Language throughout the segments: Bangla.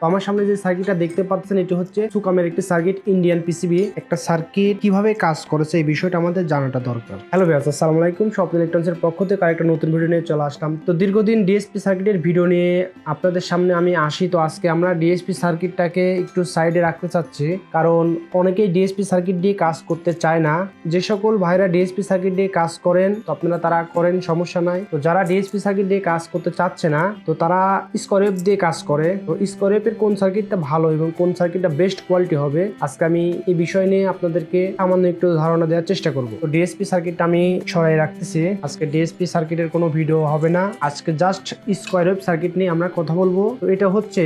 তো আমার সামনে যে সার্কিটটা দেখতে পাচ্ছেন, এটি হচ্ছে সুকামের একটি সার্কিট ইন্ডিয়ান পিসিবি একটা সার্কিট কীভাবে কাজ করেছে, এই বিষয়টা আমাদের জানাটা দরকার। হ্যালো ভাই আসসালামু আলাইকুম। স্বপ্ন ইলেকট্রনিক্সের পক্ষ থেকে আরেকটা নতুন ভিডিও নিয়ে চলে আসলাম। তো দীর্ঘদিন ডিএসপি সার্কিটের ভিডিও নিয়ে আপনাদের সামনে আমি আসি। তো আজকে আমরা ডিএসপি সার্কিটটাকে একটু সাইডে রাখতে চাচ্ছি। কারণ অনেকেই ডিএসপি সার্কিট দিয়ে কাজ করতে চায় না। যে সকল ভাইরা ডিএসপি সার্কিট দিয়ে কাজ করেন, তো আপনারা তারা করেন, সমস্যা নাই। তো যারা ডিএসপি সার্কিট দিয়ে কাজ করতে চাচ্ছে না, তো তারা স্কোরেপ দিয়ে কাজ করে। তো স্কোরেপের কোন সার্কিটটা ভালো এবং কোন সার্কিটটা বেস্ট কোয়ালিটি হবে, আজকে আমি এই বিষয় নিয়ে আপনাদেরকে সামান্য একটু ধারণা দেওয়ার চেষ্টা করব। তো ডিএসপি সার্কিটটা আমি সরাই রাখতেছি। আজকে ডিএসপি সার্কিটের কোনো ভিডিও হবে না। আজকে জাস্ট স্কোয়ারওয়েভ সার্কিট নিয়ে আমরা কথা বলব। তো এটা হচ্ছে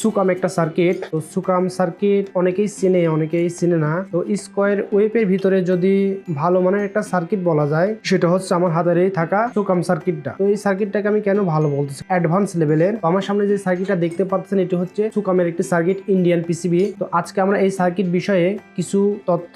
সুকাম একটা সার্কিট তো সুকাম সার্কিট অনেকেই চিনে অনেকেই চিনে না। তো স্কোয়ার ওয়েবের ভিতরে যদি ভালো মানের একটা সার্কিট বলা যায়, সেটা হচ্ছে আমার হাতেরই থাকা সুকাম সার্কিটটা তো এই সার্কিটটাকে আমি কেন ভালো বলতেছি? অ্যাডভান্স লেভেলের আমার সামনে যে সার্কিটটা দেখতে পাচ্ছেন, এটি হচ্ছে সুকামের একটি সার্কিট ইন্ডিয়ান পিসিবি তো আজকে আমরা এই সার্কিট বিষয়ে কিছু তথ্য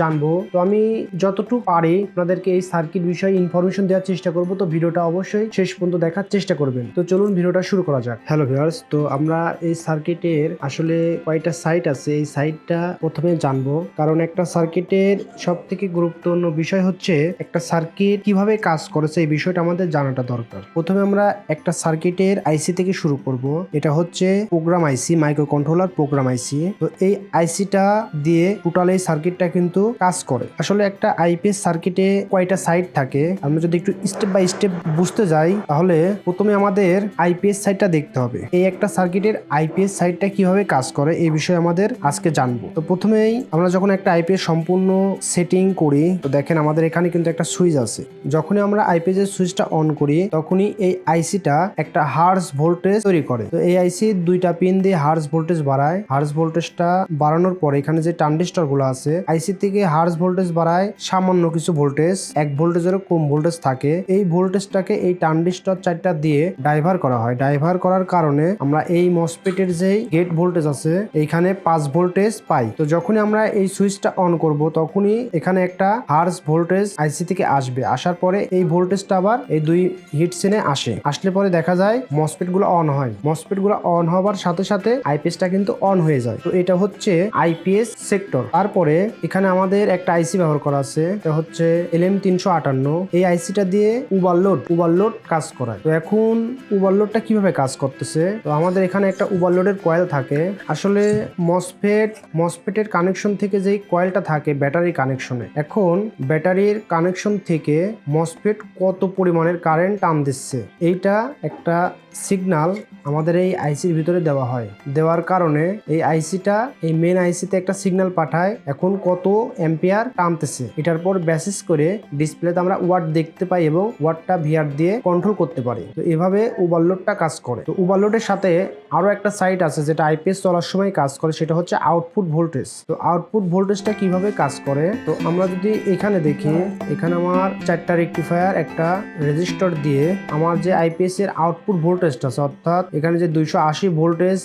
জানব। তো আমি যতটুকু পারি আপনাদেরকে এই সার্কিট বিষয়ে ইনফরমেশন দেওয়ার চেষ্টা করব। তো ভিডিওটা অবশ্যই শেষ পর্যন্ত দেখার চেষ্টা করবেন। তো চলুন ভিডিওটা শুরু করা যাক। হ্যালো ভিউয়ার্স তো আমরা এই সার্কিটের আসলে কয়টা সাইট আছে? এই সাইটটা প্রথমে জানব। কারণ একটা সার্কিটের সব থেকে গুরুত্বপূর্ণ বিষয় হচ্ছে একটা সার্কিট কীভাবে কাজ করেছে, এই বিষয়টা আমাদের জানাটা দরকার। প্রথমে আমরা একটা সার্কিটের আইসি থেকে শুরু করব। এটা হচ্ছে program IC microcontroller program IC. তো এই আইসিটা দিয়ে টোটাল এই সার্কিটটা কিন্তু কাজ করে। আসলে একটা আইপিএস সার্কিটে কয়টা সাইট থাকে, আমরা যদি একটু স্টেপ বাই স্টেপ বুঝতে যাই, তাহলে প্রথমে আমাদের আইপিএস সাইটটা দেখতে হবে। এই একটা সার্কিটের আইপিএস সাইটটা কীভাবে কাজ করে, এই বিষয়ে আমাদের আজকে জানব। তো প্রথমেই আমরা যখন একটা আইপিএস সম্পূর্ণ সেটিং করি, তো দেখেন আমাদের এখানে কিন্তু একটা সুইচ আছে। যখনই আমরা আইপিএস এর সুইচটা অন করি, তখনই এই আইসিটা একটা হার্স ভোল্টেজ তৈরি করে। তো এই আইসি দুইটা পিন দিয়ে হার্স ভোল্টেজ বাড়ায়। হার্স ভোল্টেজটা বাড়ানোর পরে এখানে যে ট্রানজিস্টরগুলো আছে আইসি থেকে হার্স ভোল্টেজ বাড়ায় সামান্য কিছু ভোল্টেজ এক ভোল্টেজেরও কম ভোল্টেজ থাকে। এই ভোল্টেজটাকে এই ট্রানজিস্টর চারটা দিয়ে ডাইভার করা হয়। ডাইভার করার কারণে আমরা এই মসপেটের যে গেট ভোল্টেজ আছে, এইখানে পাঁচ ভোল্টেজ পাই। তো যখনই আমরা এই সুইচটা অন করব, তখনই এখানে একটা হার্স ভোল্টেজ আইসি থেকে আসবে। আসার পরে এই ভোল্টেজটা আবার এই দুই হিট সেনে আসে। আসলে পরে দেখা যায় মসপেটগুলো অন হয়। মসপেটগুলো অন হওয়ার সাথে সাথে আইপিএসটা কিন্তু অন হয়ে যায়। তো এটা হচ্ছে আইপিএস সেক্টর তারপরে এখানে আমাদের একটা আইসি ব্যবহার করা আছে, এটা হচ্ছে এলএম তিনশো আটান্ন। এই আইসিটা দিয়ে ওভারলোড ওভারলোড কাজ করায়। তো এখন ওভারলোডটা কীভাবে কাজ করতেছে? তো আমাদের এখানে একটা ওভারলোডের কয়েল থাকে। আসলে মসফেট মসফেটের কানেকশন থেকে যেই কয়েলটা থাকে ব্যাটারি কানেকশনে এখন ব্যাটারির কানেকশন থেকে মসফেট কত পরিমাণের কারেন্ট টান দিচ্ছে? এইটা একটা সিগনাল আমাদের এই আইসির ভিতরে দেওয়া হয়। দেওয়ার কারণে এই আইসিটা, এই মেন আইসিতে একটা সিগন্যাল পাঠায় এখন কত অ্যাম্পিয়ার টানতেছে। এটার পর বেসিস করে ডিসপ্লেতে আমরা ওয়াট দেখতে পাই এবং ওয়াটটা ভিআর দিয়ে কন্ট্রোল করতে পারি। তো এভাবে ওভারলোডটা কাজ করে। তো ওভারলোডের সাথে আরও একটা সাইট আছে যেটা আইপিএস চলার সময় কাজ করে, সেটা হচ্ছে আউটপুট ভোল্টেজ তো আউটপুট ভোল্টেজটা কীভাবে কাজ করে? তো আমরা যদি এখানে দেখি, এখানে আমার চারটা রেক্টিফায়ার একটা রেজিস্টার দিয়ে আমার যে আইপিএস এর আউটপুট ভোল্টেজটা আছে, অর্থাৎ এখানে যে দুইশো আশি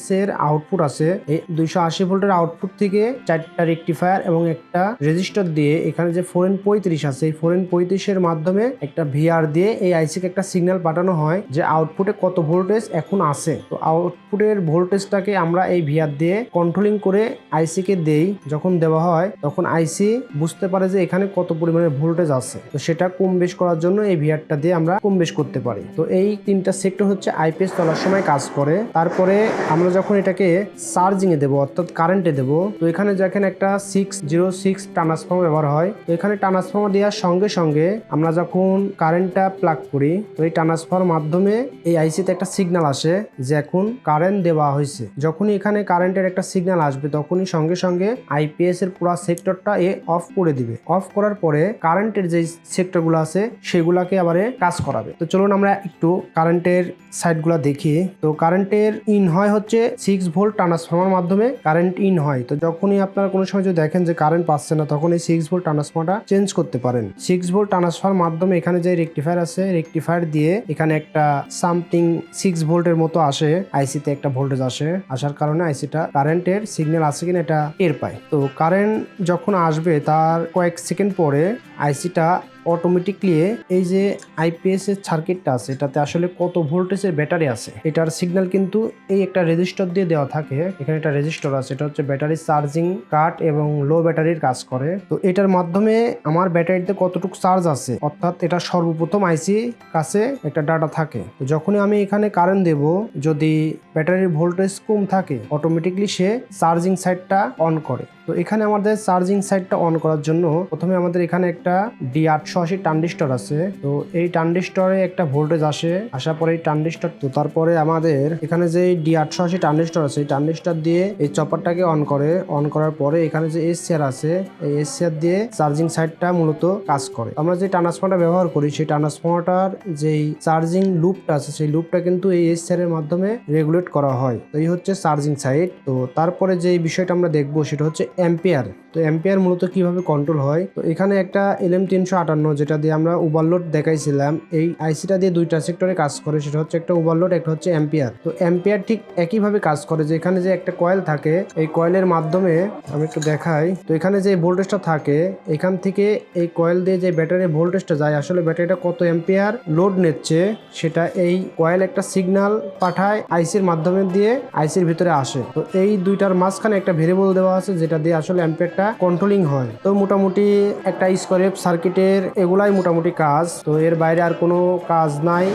ভোল্টেজের আউটপুট আছে। এই দুইশো আশি ভোল্টের আউটপুট থেকে চারটা রেক্টিফায়ার এবং একটা রেজিস্টার দিয়ে এখানে যে ফোর এন পঁয়ত্রিশ আছে, এই ফোর এন পঁয়ত্রিশের মাধ্যমে একটা ভিআর দিয়ে এই আইসিকে একটা সিগন্যাল পাঠানো হয় যে আউটপুটে কত ভোল্টেজ এখন আছে। তো আউটপুটের ভোল্টেজটাকে আমরা এই ভিআর দিয়ে কন্ট্রোলিং করে আইসিকে দেই। যখন দেওয়া হয়, তখন আইসি বুঝতে পারে যে এখানে কত পরিমাণে ভোল্টেজ আছে। তো সেটা কম বেশ করার জন্য এই ভিআরটা দিয়ে আমরা কম বেশ করতে পারি। তো এই তিনটা সেক্টর হচ্ছে আইপিএস চলার সময় কাজ করে। তারপরে আমরা যখন এটাকে চার্জিং এ দেবো, অর্থাৎ কারেন্টে দেবো, তো এখানে যেখানে একটা সিক্স জিরো সিক্স ট্রান্সফর্মার ব্যবহার হয়। তো এখানে ট্রান্সফর্মার দেওয়ার সঙ্গে সঙ্গে আমরা যখন কারেন্টটা প্লাগ করি, তো এই ট্রান্সফার মাধ্যমে এই আইসিতে একটা সিগন্যাল আসে যে এখন কারেন্ট দেওয়া হয়েছে। যখনই এখানে কারেন্টের একটা সিগন্যাল আসবে, তখনই সঙ্গে সঙ্গে আইপিএস এর পুরো সেক্টরটা এ অফ করে দিবে। অফ করার পরে কারেন্টের যে সেক্টরগুলো আছে, সেগুলাকে আবার কাজ করাবে। তো চলুন আমরা একটু কারেন্টের সাইডগুলো দেখি। তো কারেন্টের ইন হয় হচ্ছে সিক্স ভোল্ট ট্রান্সফর্মার মাধ্যমে কারেন্ট ইন হয়। তো যখনই আপনারা কোনো সময় যদি দেখেন যে কারেন্ট পাচ্ছে না, তখন এই সিক্স ভোল্ট ট্রান্সফর্মারটা চেঞ্জ করতে পারেন। সিক্স ভোল্ট ট্রান্সফার মাধ্যমে এখানে যে রেক্টিফায়ার আছে রেক্টিফায়ার দিয়ে এখানে একটা সামথিং সিক্স ভোল্টের মতো আসে। আইসিতে একটা ভোল্টেজ আসে। আসার কারণে আইসিটা কারেন্টের সিগন্যাল আছে কিনা এটা টের পায়। তো কারেন্ট যখন আসবে, তার কয়েক সেকেন্ড পরে আইসিটা অটোমেটিকলি এই যে আইপিএস এর সার্কিটটা আছে, এটাতে আসলে কত ভোল্টেজের ব্যাটারি আছে, এটার সিগন্যাল কিন্তু এই একটা রেজিস্টার দিয়ে দেওয়া থাকে, এখানে একটা রেজিস্টার আছে, এটা হচ্ছে ব্যাটারি চার্জিং কাট এবং লো ব্যাটারির কাজ করে। তো এটার মাধ্যমে আমার ব্যাটারিতে কতটুকু চার্জ আছে, অর্থাৎ এটা সর্বপ্রথম আইসি কাছে একটা ডাটা থাকে। তো যখনই আমি এখানে কারেন্ট দেব, যদি ব্যাটারির ভোল্টেজ কম থাকে অটোমেটিকলি সে চার্জিং সাইডটা অন করে। তো এখানে আমাদের চার্জিং সাইডটা অন করার জন্য প্রথমে আমাদের এখানে একটা ডি আটশো আশি ট্রানজিস্টর আছে। তো এই ট্রানজিস্টরে একটা ভোল্টেজ আসে, আসার পরে এই ট্রানজিস্টর, তো তারপরে আমাদের এখানে যে ডি আটশো আশি ট্রানজিস্টর আছে, এই ট্রানজিস্টর দিয়ে এই চপারটাকে অন করে। অন করার পরে এখানে যে এসিআর আছে, এই এসিআর দিয়ে চার্জিং সাইডটা মূলত কাজ করে। আমরা যে ট্রান্সফর্মারটা ব্যবহার করি, সেই ট্রান্সফর্মারটার যেই চার্জিং লুপটা আছে, সেই লুপটা কিন্তু এই এসিআর এর মাধ্যমে রেগুলেট করা হয়। তো এই হচ্ছে চার্জিং সাইড তো তারপরে যে বিষয়টা আমরা দেখব, সেটা হচ্ছে অ্যাম্পিয়ার তো অ্যাম্পিয়ার মূলত কীভাবে কন্ট্রোল হয়? তো এখানে একটা এলএম তিনশো আটান্ন যেটা দিয়ে আমরা ওভারলোড দেখাইছিলাম, এই আইসিটা দিয়ে দুইটা সেক্টরে কাজ করে, সেটা হচ্ছে একটা ওভারলোড একটা হচ্ছে অ্যাম্পিয়ার তো অ্যাম্পিয়ার ঠিক একইভাবে কাজ করে, যে এখানে যে একটা কয়েল থাকে, এই কয়েলের মাধ্যমে, আমি একটু দেখাই, তো এখানে যে ভোল্টেজটা থাকে, এখান থেকে এই কয়েল দিয়ে যে ব্যাটারি ভোল্টেজটা যায়, আসলে ব্যাটারিটা কত অ্যাম্পিয়ার লোড নিচ্ছে, সেটা এই কয়েল একটা সিগন্যাল পাঠায় আইসির মাধ্যমে দিয়ে আইসির ভিতরে আসে। তো এই দুইটার মাঝখানে একটা ভেরিয়েবল দেওয়া আছে, যেটা দিয়ে আসলে অ্যাম্পিয়ারটা কন্ট্রোলিং হয়। তো মোটামুটি একটা স্কোয়ারেপ সার্কিটের এগুলাই মোটামুটি কাজ। তো এর বাইরে আর কোনো কাজ নাই।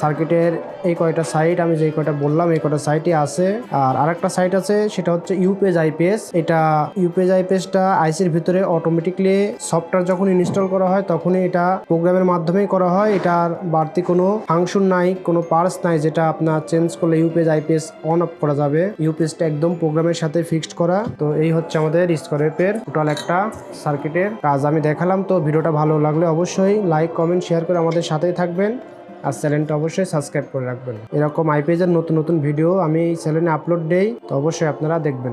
সার্কিটের এই কয়টা সাইট আমি যে কয়টা বললাম, এই কয়টা সাইটই আছে। আর আরেকটা সাইট আছে, সেটা হচ্ছে ইউপিএস আইপিএস এটা ইউপিএস আইপিএসটা আইসির ভিতরে অটোমেটিকলি সফটওয়্যার যখন ইনস্টল করা হয়, তখনই এটা প্রোগ্রামের মাধ্যমেই করা হয়। এটার বাড়তি কোনো ফাংশন নাই, কোনো পার্স নাই, যেটা আপনার চেঞ্জ করলে ইউপিএস আইপিএস অন অফ করা যাবে। ইউপিএসটা একদম প্রোগ্রামের সাথে ফিক্সড করা। তো এই হচ্ছে আমাদের স্কোয়ারেপের টোটাল একটা সার্কিটের কাজ আমি দেখালাম। তো ভিডিওটা ভালো লাগলে অবশ্যই লাইক, কমেন্ট, শেয়ার করে আমাদের সাথেই থাকবেন। আর চ্যানেলটা অবশ্যই সাবস্ক্রাইব করে রাখবেন। এরকম আইপিএসের নতুন নতুন ভিডিও আমি এই চ্যানেলে আপলোড দেই, তো অবশ্যই আপনারা দেখবেন।